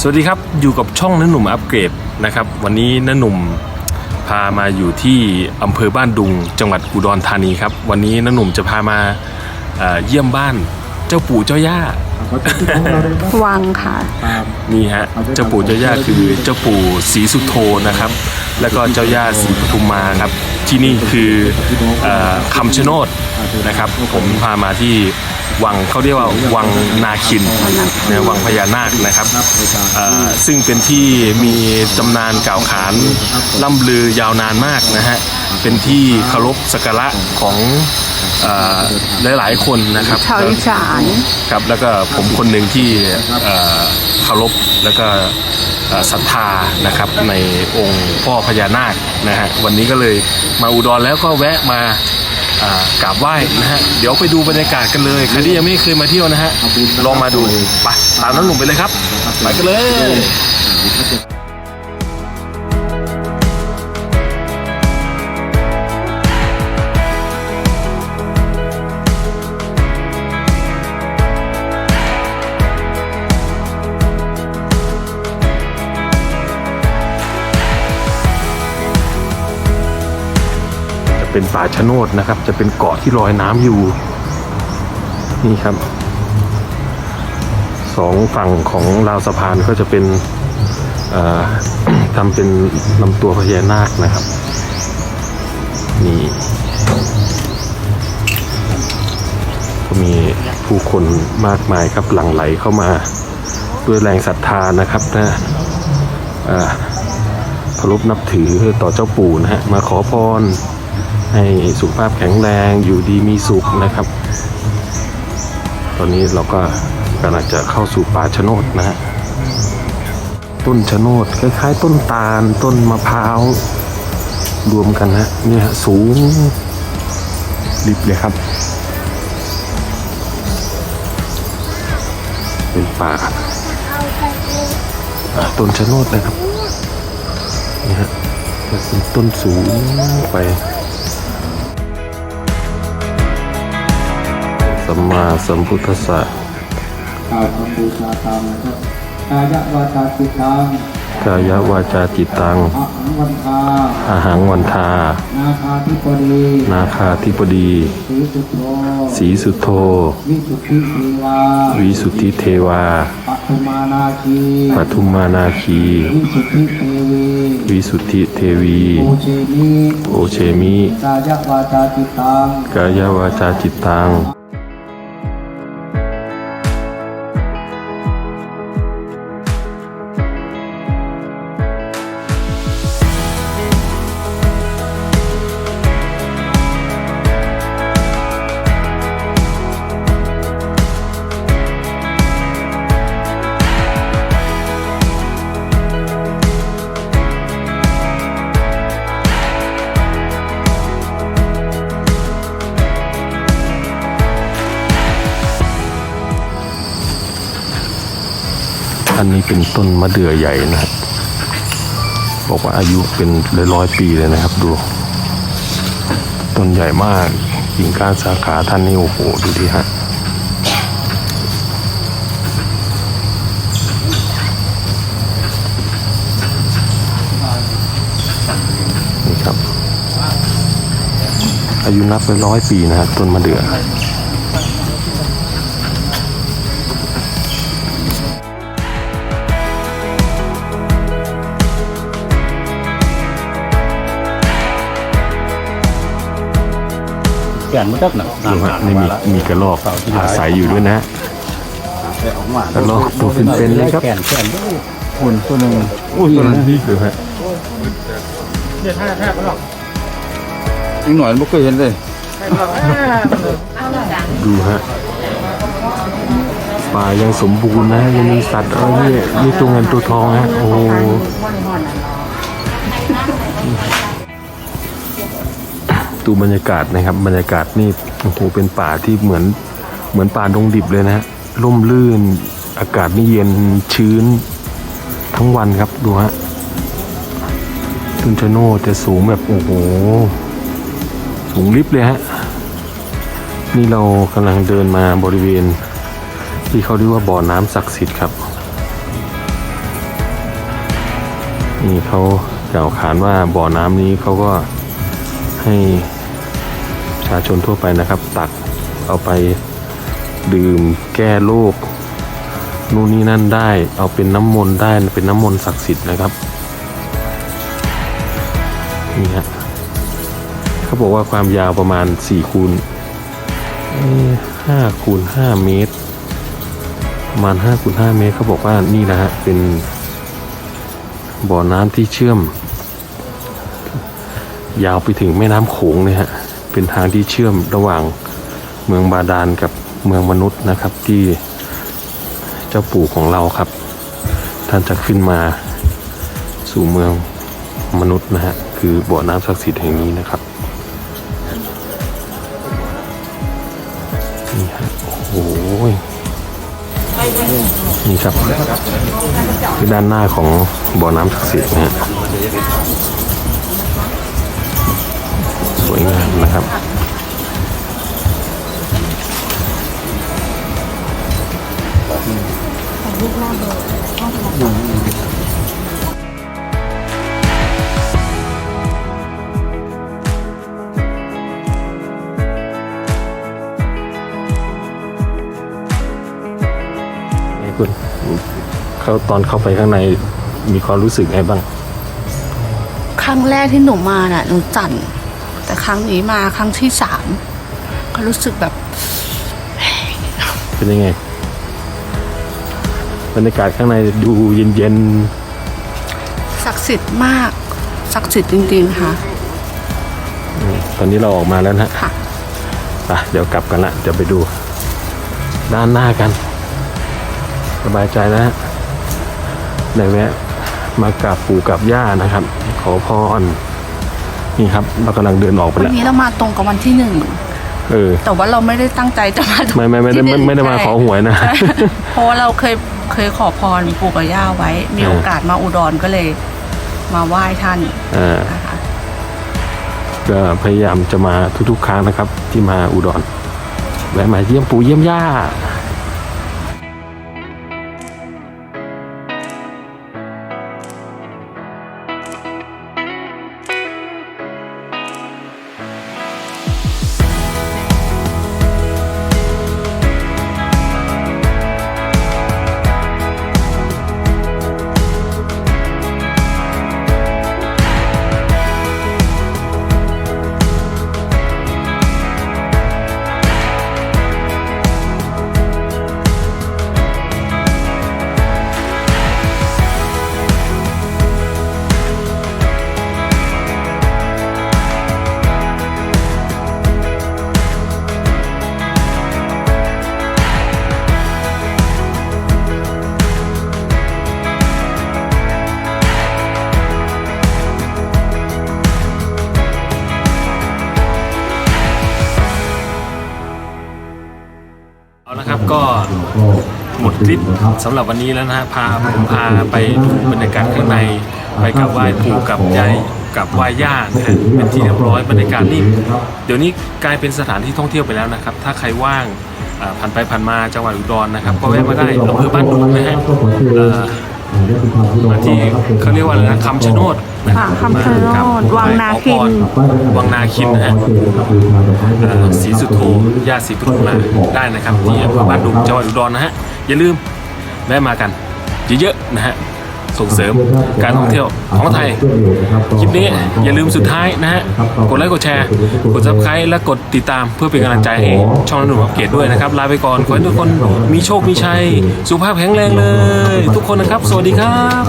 สวัสดีครับ อยู่กับช่องน้าหนุ่มอัปเกรดนะครับ วันนี้น้าหนุ่มพามาอยู่ที่อำเภอบ้านดุง จังหวัดอุดรธานีครับ วันนี้น้าหนุ่มจะพามาเอ่อเยี่ยมบ้านเจ้าปู่เจ้าย่าขอเชิญที่ของเราเลยครับวังค่ะ ตาม นี่ฮะเจ้าปู่เจ้าย่าคือเจ้าปู่ศรีสุโธนะครับ แล้วก็เจ้าย่าศรีปทุมมาครับ ที่นี่คือเอ่อคำชะโนดนะครับ ผมพามาที่ วังเขาเรียกว่าวังนาคินนะวังพญานาคนะครับเอ่อซึ่งเป็นที่มีตำนานกล่าวขานล่ำลือยาวนานมากนะฮะเป็นที่เคารพสักการะของเอ่อหลายๆคนนะครับชาวอีสานครับแล้วก็ผมคนหนึ่งที่เอ่อเคารพแล้วก็เอ่อศรัทธานะครับในองค์พ่อพญานาคนะฮะวันนี้ก็เลยมาอุดรแล้วก็แวะมาอ่า กราบไหว้นะฮะเดี๋ยวไปดูบรรยากาศกันเลยใครที่ยังไม่เคยมาเที่ยวนะฮะลองมาดูไปตามน้องหนุ่มไปเลยครับไปกันเลย เป็นป่าชะโนดนะครับ จะเป็นเกาะที่ลอยน้ำอยู่ นี่ครับสองฝั่งของราวสะพานก็จะเป็นทำเป็นลำตัวพญานาคนะครับ นี่ก็มีผู้คนมากมายครับหลั่งไหลเข้ามา ด้วยแรงศรัทธานะครับนะอ่าเคารพนับถือต่อเจ้าปู่นะฮะ มาขอพร ให้สุขภาพแข็งแรงอยู่ดีมีสุขนะครับ ตอนนี้เราก็กำลังจะเข้าสู่ป่าชะโนดนะฮะต้นชะโนดคล้ายๆ ต้นตาลต้นมะพร้าวรวมกันนะเนี่ยสูงริบเลยครับ เป็นป่าต้นชะโนดนะครับนี่ฮะเป็นต้นสูงไป สัมมาสัมพุทธัสสะกล่าวคำบูชาตามนะครับกายวาจาจิตตังกายวาจาจิตตังอะหังวันทาอาหังวันทา นาคาธิปดีนาคาธิปดีสีสุโธสีสุโธวิสุทธิเทวาวิสุทธิเทวาปัทุมานาคีปทุมมานาคีวิสุทธิเทวีวิสุทธิเทวีโอเชนิโอเชมิกายวาจาจิตตังกายวาจาจิตตัง อันนี้เป็นต้นมะเดื่อใหญ่นะครับบอกว่าอายุเป็นร้อยร้อยปีเลยนะครับ ดู ต้นใหญ่มากกิ่งก้านสาขาท่านนี่โอ้โหดูดิฮะนี่ครับ อายุนับไปร้อยปีนะครับต้นมะเดื่อ แก่นมันดักหนักดูฮะนี่มีมีกระรอกอาศัยอยู่ด้วยนะกระรอกตัวเป็นๆเลยครับแก่นแก่นด้วยหุ่นตัวหนึ่งอุ้ยตัวนั้นพี่ดูฮะอีกหน่อยไม่เคยเห็นเลยดูฮะป่ายังสมบูรณ์นะยังมีสัตว์อะไรนี่มีตัวเงินตัวทองฮะโอ้ ดูบรรยากาศนะครับ บรรยากาศนี่โอ้โหเป็นป่าที่เหมือนเหมือนป่าดงดิบเลยนะฮะร่มรื่น อากาศนี่เย็นชื้น ทั้งวันครับดูฮะต้นชโนจะสูงแบบโอ้โหสูงลิบเลยฮะนี่เรากำลังเดินมาบริเวณ ที่เขาเรียกว่าบ่อน้ำศักดิ์สิทธิ์ครับนี่เขากล่าวขานว่าบ่อน้ำนี้เขาก็ให้ ชาชนทั่วไปนะครับ ตักเอาไปดื่มแก้โรคนู่นนี่นั่นได้ เอาเป็นน้ำมนต์ได้เป็นน้ำมนต์ศักดิ์สิทธิ์นะครับนี่ฮะเขาบอกว่าความยาวประมาณ4คูณห้าคูณห้าเมตร ประมาณ5คูณ5เมตรเขาบอกว่านี่นะฮะเป็นบ่อน้ำที่เชื่อม ยาวไปถึงแม่น้ำโขงเลยฮะ เป็นทางที่เชื่อมระหว่างเมืองบาดาลกับเมืองมนุษย์นะครับ ที่เจ้าปู่ของเราครับ ท่านจะขึ้นมาสู่เมืองมนุษย์นะฮะคือบ่อน้ำศักดิ์สิทธิ์แห่งนี้นะครับนี่ฮะโอ้โหนี่ครับคือด้านหน้าของบ่อน้ำศักดิ์สิทธิ์นะฮะ วยงามนะครับไอ้คุณเขาตอนเข้าไปข้างในมีความรู้สึกไงบ้าง ครั้งแรกที่หนูมาน่ะ หนูจั่น แต่ครั้งนี้มาครั้งที่สามก็รู้สึกแบบ เป็นยังไงบรรยากาศข้างในดูเย็นศักดิ์สิทธิ์มากศักดิ์สิทธิ์จริงๆค่ะๆอืมตอนนี้เราออกมาแล้วนะฮะค่ะอะเดี๋ยวกลับกันละเดี๋ยวไปดู ด้านหน้ากัน สบายใจนะฮะได้แวะมากราบปู่กับย่านะครับ ขอพร นี่ครับ เรากำลังเดินออกไปวันแล้ว นี้เรามาตรงกับวันที่หนึ่ง เออ แต่ว่าเราไม่ได้ตั้งใจจะมาตรงไม่ไม่ไม่ได้ที่หไม่นึ่งไม่ได้มาใช่ขอหวยนะ ใช่เพราะว่าเราเคยเคยขอพรปู่กับย่าไว้ มีเออ โอกาสมาอุดรก็เลย มาไหว้ท่านอ่า นะคะ ก็พยายามจะมาทุกๆ ครั้งนะครับ ที่มาอุดรแวะมาเยี่ยมปู่เยี่ยมย่าเอา คลิปสำหรับวันนี้แล้วนะฮะพาผมพาไปดูบรรยากาศข้างใน ไปกับไหว้ปู่กับยายกับไหว้ย่านะฮะเป็นที่เรียบร้อยบรรยากาศนี่เดี๋ยวนี้กลายเป็นสถานที่ท่องเที่ยวไปแล้วนะครับ ถ้าใครว่างอ่าผ่านไปผ่านมาจังหวัดอุดรนะครับ ก็แวะมาได้อำเภอบ้านดุงนะฮะเอ่อ มาที่เขาเรียกว่าอะไรนะคำชะโนดนะค่ะคำชะโนดครับวังนาคิน ขอพรวังนาคินนะฮะเอ่อศรีสุโธย่าศรีปทุมมาได้นะครับที่อำเภอบ้านดุงจังหวัดอุดรนะฮะ อย่าลืมแวะมากันเยอะๆนะฮะส่งเสริมการท่องเที่ยวของไทย คลิปนี้อย่าลืมสุดท้ายนะฮะ กดไลค์กดแชร์ กดซับสไครต์และกดติดตามเพื่อเป็นกำลังใจให้ช่องนันหนุ่มอัปเกรดด้วยนะครับ ลาไปก่อน ขอให้ทุกคนมีโชค มีชัย สุขภาพแข็งแรงเลย ทุกคนนะครับ สวัสดีครับ